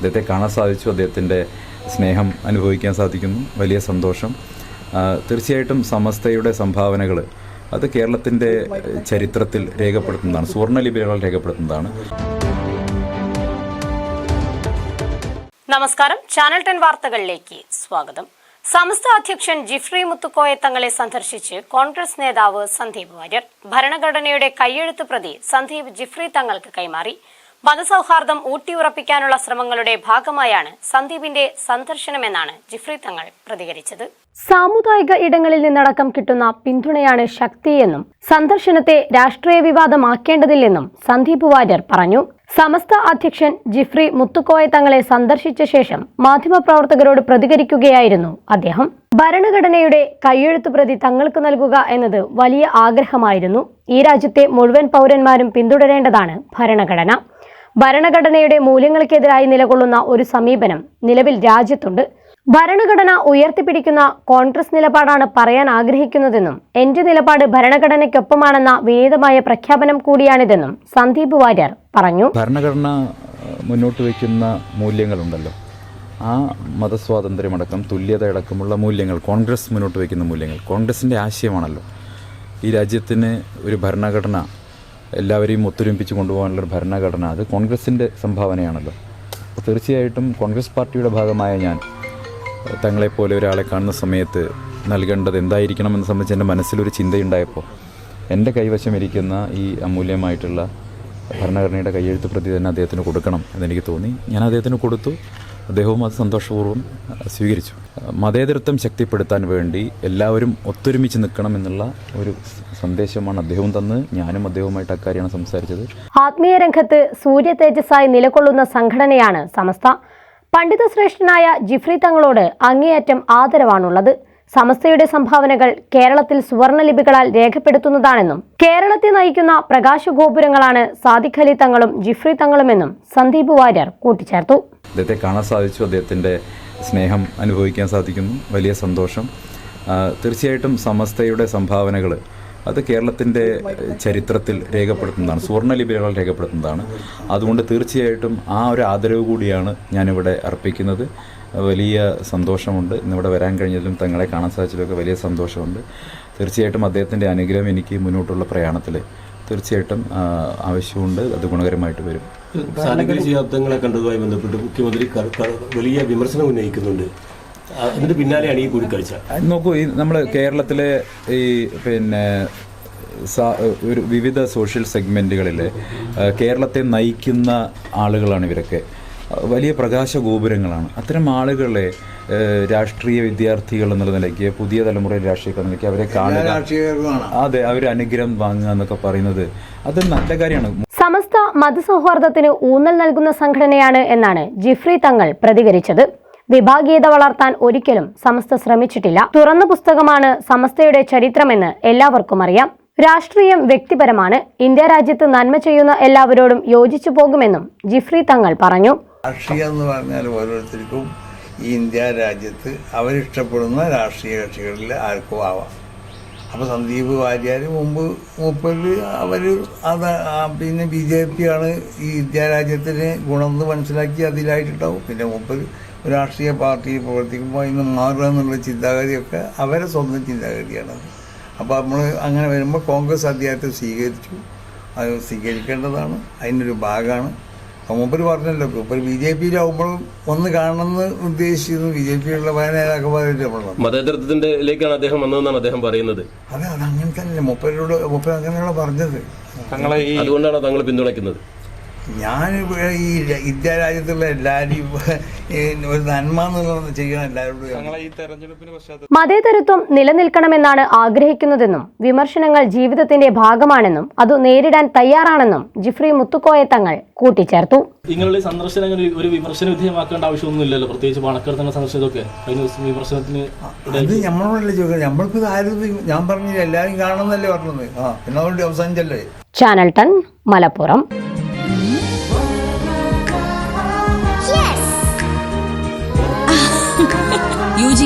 അദ്ദേഹത്തെ കാണാൻ സാധിച്ചു. അദ്ദേഹത്തിന്റെ സ്നേഹം അനുഭവിക്കാൻ സാധിക്കുന്നു. വലിയ സന്തോഷം. തീർച്ചയായിട്ടും സമസ്തയുടെ സംഭാവനകൾ അത് കേരളത്തിന്റെ ചരിത്രത്തിൽ രേഖപ്പെടുത്തുന്നതാണ്. സുവർണലിപികൾ രേഖപ്പെടുത്തുന്നതാണ്. നമസ്കാരം. ചാനൽ ടെൻ വാർത്തകളിലേക്ക് സ്വാഗതം. സമസ്ത അധ്യക്ഷൻ ജിഫ്രി മുത്തുക്കോയെ തങ്ങളെ സന്ദർശിച്ച് കോൺഗ്രസ് നേതാവ് സന്ദീപ് വാര്യർ ഭരണഘടനയുടെ കയ്യെഴുത്ത് പ്രതി സന്ദീപ് ജിഫ്രി തങ്ങൾക്ക് കൈമാറി. മതസൌഹാർദ്ദം ഊട്ടിയുറപ്പിക്കാനുള്ള ശ്രമങ്ങളുടെ ഭാഗമായാണ് സന്ദീപിന്റെ സന്ദർശനമെന്നാണ് ജിഫ്രി തങ്ങൾ പ്രതികരിച്ചത്. സാമുദായിക ഇടങ്ങളിൽ നിന്നടക്കം കിട്ടുന്ന പിന്തുണയാണ് ശക്തിയെന്നും സന്ദർശനത്തെ രാഷ്ട്രീയ വിവാദമാക്കേണ്ടതില്ലെന്നും സന്ദീപ് വാര്യർ പറഞ്ഞു. സമസ്ത അധ്യക്ഷൻ ജിഫ്രി മുത്തുക്കോയ തങ്ങളെ സന്ദർശിച്ച ശേഷം മാധ്യമപ്രവർത്തകരോട് പ്രതികരിക്കുകയായിരുന്നു അദ്ദേഹം. ഭരണഘടനയുടെ കയ്യെഴുത്ത് പ്രതി തങ്ങൾക്ക് നൽകുക എന്നത് വലിയ ആഗ്രഹമായിരുന്നു. ഈ രാജ്യത്തെ മുഴുവൻ പൗരന്മാരും പിന്തുടരേണ്ടതാണ് ഭരണഘടന. ഭരണഘടനയുടെ മൂല്യങ്ങൾക്കെതിരായി നിലകൊള്ളുന്ന ഒരു സമീപനം നിലവിൽ രാജ്യത്തുണ്ട്. ഭരണഘടന ഉയർത്തിപ്പിടിക്കുന്ന കോൺഗ്രസ് നിലപാടാണ് പറയാൻ ആഗ്രഹിക്കുന്നതെന്നും എന്റെ നിലപാട് ഭരണഘടനയ്ക്കൊപ്പമാണെന്ന വിനീതമായ പ്രഖ്യാപനം കൂടിയാണിതെന്നും സന്ദീപ് വാര്യർ പറഞ്ഞു. ഭരണഘടന മുന്നോട്ട് വയ്ക്കുന്ന മൂല്യങ്ങളുണ്ടല്ലോ. ആ മതസ്വാതന്ത്ര്യമടക്കം തുല്യതയടക്കമുള്ള മൂല്യങ്ങൾ കോൺഗ്രസ് മുന്നോട്ട് വയ്ക്കുന്ന മൂല്യങ്ങൾ കോൺഗ്രസിന്റെ ആശയമാണല്ലോ. ഈ രാജ്യത്തിന് ഒരു ഭരണഘടന എല്ലാവരെയും ഒത്തൊരുമിപ്പിച്ച് കൊണ്ടുപോകാനുള്ള ഒരു ഭരണഘടന. അത് കോൺഗ്രസിന്റെ സംഭാവനയാണല്ലോ. അപ്പോൾ തീർച്ചയായിട്ടും കോൺഗ്രസ് പാർട്ടിയുടെ ഭാഗമായ ഞാൻ തങ്ങളെപ്പോലെ ഒരാളെ കാണുന്ന സമയത്ത് നൽകേണ്ടത് എന്തായിരിക്കണം എന്ന് സംബന്ധിച്ച് എന്റെ മനസ്സിലൊരു ചിന്തയുണ്ടായപ്പോൾ എന്റെ കൈവശം ഇരിക്കുന്ന ഈ അമൂല്യമായിട്ടുള്ള ഭരണഘടനയുടെ കയ്യെഴുത്ത് പ്രതി തന്നെ അദ്ദേഹത്തിന് കൊടുക്കണം എന്നെനിക്ക് തോന്നി. ഞാൻ അദ്ദേഹത്തിന് കൊടുത്തു. അദ്ദേഹവും അത് സന്തോഷപൂർവം സ്വീകരിച്ചു. മതേതരത്വം ശക്തിപ്പെടുത്താൻ വേണ്ടി എല്ലാവരും ഒത്തൊരുമിച്ച് നിൽക്കണം എന്നുള്ള ഒരു സന്ദേശമാണ് അദ്ദേഹം തന്ന്. ഞാനും അദ്ദേഹവുമായിട്ട് അക്കാര്യമാണ് സംസാരിച്ചത്. ആത്മീയ രംഗത്ത് സൂര്യ തേജസ്സായി നിലകൊള്ളുന്ന സംഘടനയാണ് സമസ്ത. പണ്ഡിത ശ്രേഷ്ഠനായ ജിഫ്രി തങ്ങളോട് അങ്ങേയറ്റം ആദരവാണുള്ളത്. സമസ്തയുടെ സംഭാവനകൾ കേരളത്തിൽ സുവർണലിപികളാൽ രേഖപ്പെടുത്തുന്നതാണെന്നും കേരളത്തെ നയിക്കുന്ന പ്രകാശഗോപുരങ്ങളാണ് സാദിഖ് അലി തങ്ങളും ജിഫ്രി തങ്ങളുമെന്നും സന്ദീപ് വാര്യർ കൂട്ടിച്ചേർത്തു. അദ്ദേഹത്തെ കാണാൻ സാധിച്ചു. അദ്ദേഹത്തിന്റെ സ്നേഹം അനുഭവിക്കാൻ സാധിക്കുന്നു. വലിയ സന്തോഷം. തീർച്ചയായിട്ടും സമസ്തയുടെ സംഭാവനകൾ അത് കേരളത്തിന്റെ ചരിത്രത്തിൽ രേഖപ്പെടുത്തുന്നതാണ്. സുവർണലിപികൾ രേഖപ്പെടുത്തുന്നതാണ്. അതുകൊണ്ട് തീർച്ചയായിട്ടും ആ ഒരു ആദരവ് കൂടിയാണ് ഞാനിവിടെ അർപ്പിക്കുന്നത്. വലിയ സന്തോഷമുണ്ട്. ഇന്നിവിടെ വരാൻ കഴിഞ്ഞതിലും തങ്ങളെ കാണാൻ സാധിച്ചതിലൊക്കെ വലിയ സന്തോഷമുണ്ട്. തീർച്ചയായിട്ടും അദ്ദേഹത്തിന്റെ അനുഗ്രഹം എനിക്ക് മുന്നോട്ടുള്ള പ്രയാണത്തിൽ തീർച്ചയായിട്ടും ആവശ്യമുണ്ട്. അത് ഗുണകരമായിട്ട് വരും. സാനഗിരി ശിഹാബ്ദങ്ങളെ കണ്ടതുമായി ബന്ധപ്പെട്ട് മുഖ്യമന്ത്രി വലിയ വിമർശനം ഉന്നയിക്കുന്നുണ്ട്. അതിന് പിന്നാലെയാണ് ഈ കൂടിക്കാഴ്ച. നോക്കൂ ഈ നമ്മൾ കേരളത്തിലെ ഈ പിന്നെ ഒരു വിവിധ സോഷ്യൽ സെഗ്മെന്റുകളിൽ കേരളത്തെ നയിക്കുന്ന ആളുകളാണ് ഇവരൊക്കെ. വലിയ പ്രകാശ ഗോപുരങ്ങളാണ് അത്തരം ആളുകളെ രാഷ്ട്രീയ വിദ്യാർത്ഥികൾ എന്നുള്ള നിലയ്ക്ക് പുതിയ തലമുറ രാഷ്ട്രീയ നിലയ്ക്ക് അവരെ കാണുക. അതെ അവർ അനുഗ്രഹം വാങ്ങുക എന്നൊക്കെ പറയുന്നത് അത് നല്ല കാര്യമാണ്. സമസ്ത മതസൗഹാർദ്ദത്തിന് ഊന്നൽ നൽകുന്ന സംഘടനയാണ് എന്നാണ് ജിഫ്രി തങ്ങൾ പ്രതികരിച്ചത്. വിഭാഗീയത വളർത്താൻ ഒരിക്കലും സമസ്ത ശ്രമിച്ചിട്ടില്ല. തുറന്ന പുസ്തകമാണ് സമസ്തയുടെ ചരിത്രമെന്ന് എല്ലാവർക്കും അറിയാം. രാഷ്ട്രീയം വ്യക്തിപരമാണ്. ഇന്ത്യ രാജ്യത്ത് നന്മ ചെയ്യുന്ന എല്ലാവരോടും യോജിച്ചു പോകുമെന്നും ജിഫ്രി തങ്ങൾ പറഞ്ഞു. രാഷ്ട്രീയം എന്ന് പറഞ്ഞാൽ ഓരോരുത്തർക്കും ഈ ഇന്ത്യ രാജ്യത്ത് അവരിഷ്ടപ്പെടുന്ന രാഷ്ട്രീയ കക്ഷികളിൽ ആർക്കും ആവാം. അപ്പോൾ സന്ദീപ് വാര്യാർ മുമ്പ് മുപ്പത് അവർ അത് പിന്നെ ബി ജെ പി ആണ് ഈ ഇന്ത്യ രാജ്യത്തിന് ഗുണമെന്ന് മനസ്സിലാക്കി അതിലായിട്ടുണ്ടാവും. പിന്നെ മുപ്പത് ഒരു രാഷ്ട്രീയ പാർട്ടി പ്രവർത്തിക്കുമ്പോൾ ഇന്ന് മാറുക എന്നുള്ള ചിന്താഗതിയൊക്കെ അവരെ സ്വന്തം ചിന്താഗതിയാണ്. അപ്പോൾ നമ്മൾ അങ്ങനെ വരുമ്പോൾ കോൺഗ്രസ് അദ്ദേഹത്തെ സ്വീകരിച്ചു. അത് സ്വീകരിക്കേണ്ടതാണ്. അതിനൊരു ഭാഗമാണ്. മൂപ്പര് പറഞ്ഞല്ലോ ഇപ്പൊ ബി ജെ പിയിലാവുമ്പോഴും ഒന്ന് കാണണമെന്ന് ഉദ്ദേശിച്ചിരുന്നു. ബി ജെ പിയിലുള്ള നമ്മൾ അദ്ദേഹം വന്നതെന്നാണ് അദ്ദേഹം പറയുന്നത്. അതെ അത് അങ്ങനെ തന്നെ മുപ്പരോട് മൂപ്പർ അങ്ങനെയുള്ള പറഞ്ഞത് അതുകൊണ്ടാണ് താങ്കൾ പിന്തുണയ്ക്കുന്നത്. ഞാൻ ഈ ഇന്ത്യ രാജ്യത്തുള്ള എല്ലാവരെയും ഈ ഒരു നന്മ എന്നുള്ളത് ചെയ്യണം എല്ലാവരോടും മതേതരത്വം നിലനിൽക്കണമെന്നാണ് ആഗ്രഹിക്കുന്നതെന്നും വിമർശനങ്ങൾ ജീവിതത്തിന്റെ ഭാഗമാണെന്നും അത് നേരിടാൻ തയ്യാറാണെന്നും ജിഫ്രി മുത്തുക്കോയ തങ്ങൾ കൂട്ടിച്ചേർത്തു. നിങ്ങളുടെ സന്ദർശനങ്ങൾ ഒരു വിമർശന വിധേയമാക്കേണ്ട ആവശ്യമൊന്നുമില്ലല്ലോ പ്രത്യേകിച്ച് പാണക്കാട് തന്നെ സന്ദർശനമൊക്കെ കഴിഞ്ഞ ദിവസം വിമർശനത്തിന് അത് നമ്മളോടല്ലേ ചോദിക്കുന്നത്. നമ്മൾക്ക് ആരും ഞാൻ പറഞ്ഞില്ല എല്ലാവരും കാണണമെന്നല്ലേ പറഞ്ഞത്. ആ പിന്നെ അതുകൊണ്ട് അവസാനിച്ചല്ലേ? ചാനൽ ടൺ മലപ്പുറം.